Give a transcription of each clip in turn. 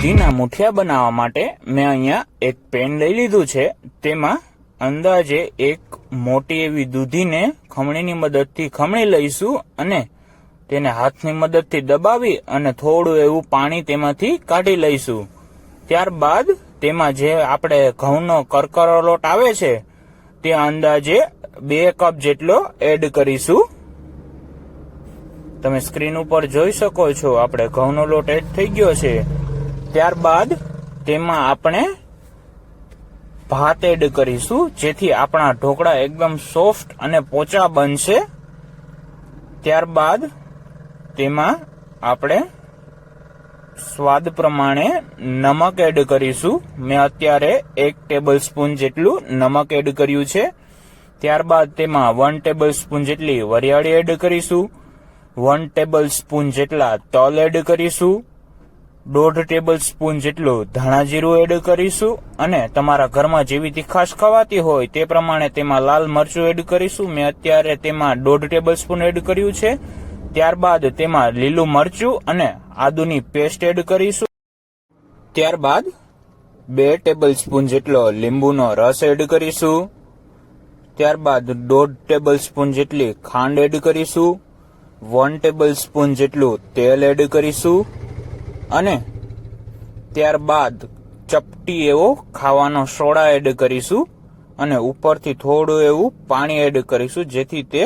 દૂધીના મુઠિયા બનાવવા માટે મેં અહીંયા એક પેન લઈ લીધું છે. તેમાં અંદાજે એક મોટી એવી દૂધીને ખમણીની મદદથી ખમણી લઈશું અને તેને હાથની મદદથી દબાવી અને થોડું એવું પાણી તેમાંથી કાઢી લઈશું. ત્યારબાદ તેમાં જે આપણે ઘઉંનો કરકરો લોટ આવે છે, તે અંદાજે બે કપ જેટલો એડ કરીશું. તમે સ્ક્રીન ઉપર જોઈ શકો છો, આપણે ઘઉંનો લોટ એડ થઈ ગયો છે. ત્યારબાદ તેમાં આપણે ભાત એડ કરીશું, જેથી આપણા ઢોકળા એકદમ સોફ્ટ અને પોચા બનશે. ત્યારબાદ તેમાં આપણે સ્વાદ પ્રમાણે નમક એડ કરીશું. મેં અત્યારે એક ટેબલ સ્પૂન જેટલું નમક એડ કર્યું છે. ત્યારબાદ તેમાં વન ટેબલ સ્પૂન જેટલી વરિયાળી એડ કરીશું. વન ટેબલ સ્પૂન જેટલા તલ એડ કરીશું. દોઢ ટેબલ સ્પૂન જેટલું ધાણા જીરું એડ કરીશું અને તમારા ઘરમાં જેવી તીખાશ ખવાતી હોય તે પ્રમાણે તેમાં લાલ મરચું એડ કરીશું. મેં અત્યારે તેમાં દોઢ ટેબલ સ્પૂન એડ કર્યું છે. ત્યારબાદ તેમાં લીલું મરચું અને આદુની પેસ્ટ એડ કરીશું. ત્યારબાદ બે ટેબલ સ્પૂન જેટલો લીંબુનો રસ એડ કરીશું. ત્યારબાદ દોઢ ટેબલ સ્પૂન જેટલી ખાંડ એડ કરીશું. વન ટેબલ સ્પૂન જેટલું તેલ એડ કરીશું. અને ત્યારબાદ ચપટી એવો ખાવાનો સોડા એડ કરીશું અને ઉપરથી થોડું એવું પાણી એડ કરીશું જેથી તે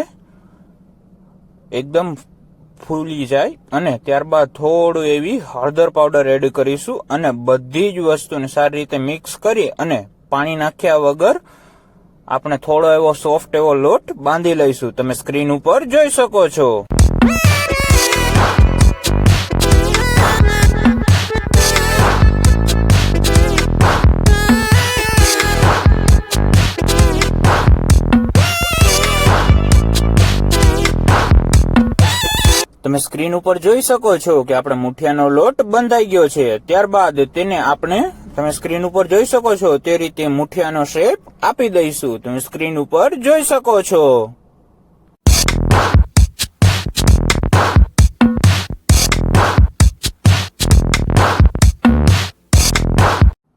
એકદમ ફૂલી જાય અને ત્યારબાદ થોડું એવી હળદર પાવડર એડ કરીશું અને બધી જ વસ્તુને સારી રીતે મિક્સ કરી અને પાણી નાખ્યા વગર આપણે થોડો એવો સોફ્ટ એવો લોટ બાંધી લઈશું. તમે સ્ક્રીન ઉપર જોઈ શકો છો. તમે સ્ક્રીન ઉપર જોઈ શકો છો કે આપણે મુઠિયાનો લોટ બંધાઈ ગયો છે. ત્યારબાદ તેને આપણે, તમે સ્ક્રીન ઉપર જોઈ શકો છો, તે રીતે મુઠિયાનો શેપ આપી દઈશું. તમે સ્ક્રીન ઉપર જોઈ શકો છો.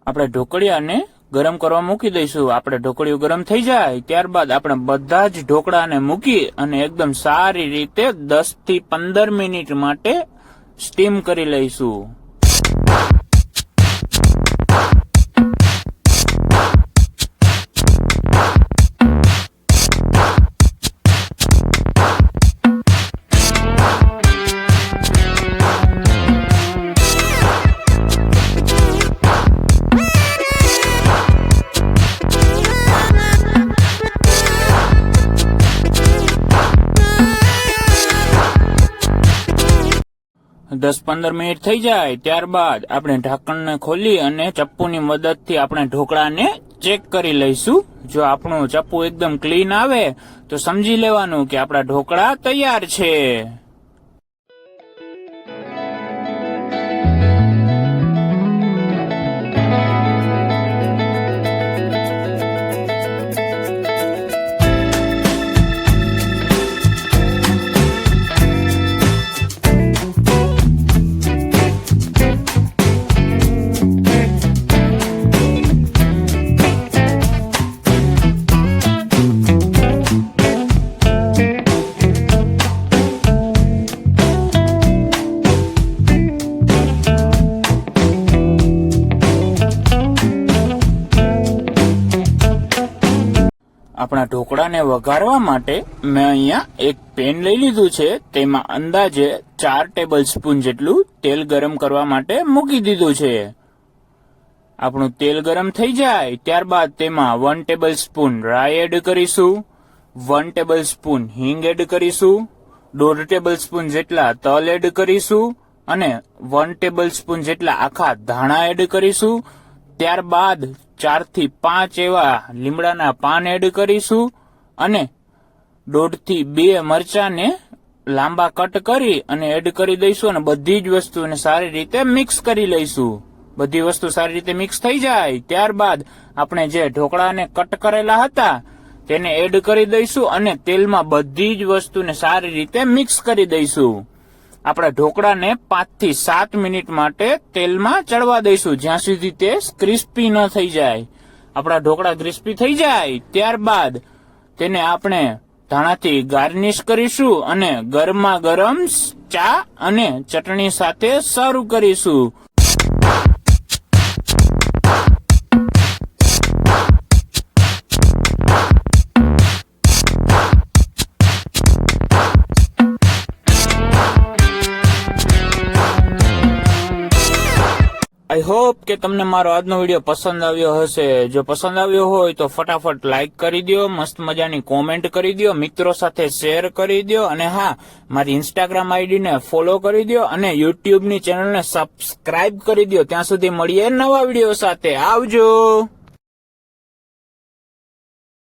આપણે ઢોકળિયાને ગરમ કરવા મૂકી દઈશું. આપણે ઢોકળીઓ ગરમ થઈ જાય, ત્યારબાદ આપણે બધા જ ઢોકળાને મૂકી અને એકદમ સારી રીતે દસથી પંદર મિનિટ માટે સ્ટીમ કરી લઈશું. દસ પંદર મિનિટ થઈ જાય, ત્યારબાદ આપણે ઢાંકણને ખોલી અને ચપ્પુની મદદથી આપણે ઢોકળાને ચેક કરી લઈશું. જો આપણું ચપ્પુ એકદમ ક્લીન આવે, તો સમજી લેવાનું કે આપણા ઢોકળા તૈયાર છે. આપણા ઢોકળાને વઘારવા માટે મેં અહીંયા એક પેન લઈ લીધું છે. તેમાં અંદાજે ચાર ટેબલ સ્પૂન જેટલું તેલ ગરમ કરવા માટે મૂકી દીધું છે. આપણું તેલ ગરમ થઈ જાય ત્યારબાદ તેમાં વન ટેબલ સ્પૂન રાઈ એડ કરીશું. વન ટેબલ સ્પૂન હિંગ એડ કરીશું. દોઢ ટેબલ સ્પૂન જેટલા તલ એડ કરીશું. અને વન ટેબલ સ્પૂન જેટલા આખા ધાણા એડ કરીશું. ત્યારબાદ ચારથી પાંચ એવા લીમડાના પાન એડ કરીશું અને દોઢથી બે મરચાને લાંબા કટ કરી અને એડ કરી દઈશું અને બધી જ વસ્તુને સારી રીતે મિક્સ કરી લઈશું. બધી વસ્તુ સારી રીતે મિક્સ થઈ જાય. ત્યારબાદ આપણે જે ઢોકળાને કટ કરેલા હતા, તેને એડ કરી દઈશું અને તેલમાં બધી જ વસ્તુને સારી રીતે મિક્સ કરી દઈશું. આપણા ઢોકળાને પાંચથી સાત મિનિટ માટે તેલમાં ચડવા દઈશું. જ્યાં સુધી તે ક્રિસ્પી ન થઈ જાય. આપણા ઢોકળા ક્રિસ્પી થઈ જાય. ત્યારબાદ તેને આપણે ધાણાથી ગાર્નિશ કરીશું અને ગરમા ગરમ ચા અને ચટણી સાથે સર્વ કરીશું. આઈ હોપ કે તમને મારો આજનો વીડિયો પસંદ આવ્યો હશે. જો પસંદ આવ્યો હોય તો ફટાફટ લાઇક કરી દો મસ્ત મજાની કોમેન્ટ કરી દો મિત્રો સાથે શેર કરી દો અને હા, મારી ઇન્સ્ટાગ્રામ આઈડીને ફોલો કરી દો અને યુટ્યુબની ચેનલને સબસ્ક્રાઇબ કરી દો ત્યાં સુધી મળીએ નવા વીડિયો સાથે. આવજો!